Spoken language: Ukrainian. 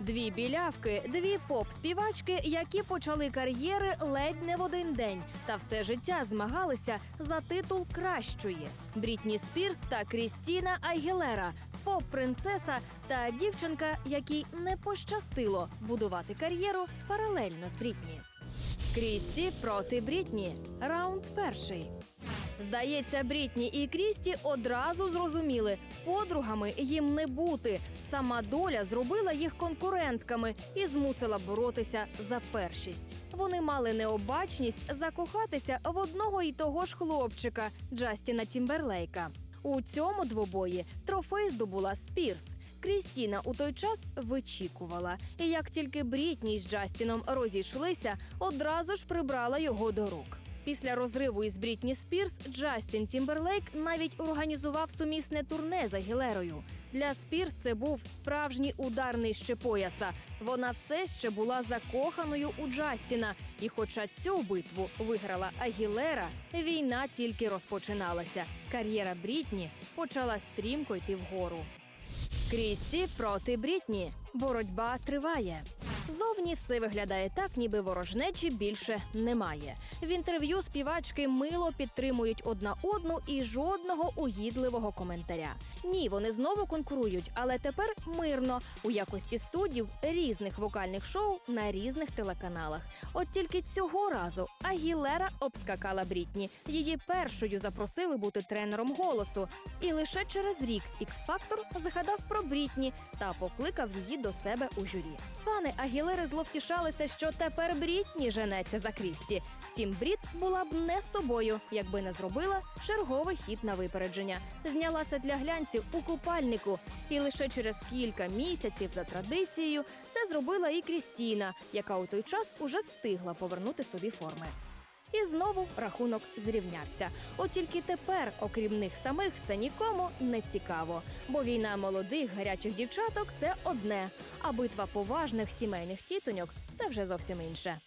Дві білявки, дві поп-співачки, які почали кар'єри ледь не в один день, та все життя змагалися за титул кращої. Брітні Спірс та Крістіна Айгілера, поп-принцеса та дівчинка, якій не пощастило будувати кар'єру паралельно з Брітні. Крісті проти Брітні. Раунд перший. Здається, Брітні і Крісті одразу зрозуміли, подругами їм не бути. Сама доля зробила їх конкурентками і змусила боротися за першість. Вони мали необачність закохатися в одного і того ж хлопчика Джастіна Тімберлейка. У цьому двобої трофей здобула Спірс. Крістіна у той час вичікувала, і як тільки Брітні з Джастіном розійшлися, одразу ж прибрала його до рук. Після розриву із Брітні Спірс Джастін Тімберлейк навіть організував сумісне турне за Гілерою. Для Спірс це був справжній удар нижче пояса. Вона все ще була закоханою у Джастіна. І хоча цю битву виграла Агілера, війна тільки розпочиналася. Кар'єра Брітні почала стрімко йти вгору. Крісті проти Брітні. Боротьба триває. Зовні все виглядає так, ніби ворожнечі більше немає. В інтерв'ю співачки мило підтримують одна одну і жодного угідливого коментаря. Ні, вони знову конкурують, але тепер мирно у якості суддів різних вокальних шоу на різних телеканалах. От тільки цього разу Агілера обскакала Брітні. Її першою запросили бути тренером голосу. І лише через рік X-Factor згадав про Брітні та покликав її до себе у журі. Фани Агілери зловтішалися, що тепер Брітні женеться за Крісті. Втім, Бріт була б не собою, якби не зробила черговий хід на випередження. Знялася для глянців у купальнику. І лише через кілька місяців за традицією це зробила і Крістіна, яка у той час уже встигла повернути собі форми. І знову рахунок зрівнявся. От тільки тепер, окрім них самих, це нікому не цікаво. Бо війна молодих гарячих дівчаток це одне, а битва поважних сімейних тітоньок це вже зовсім інше.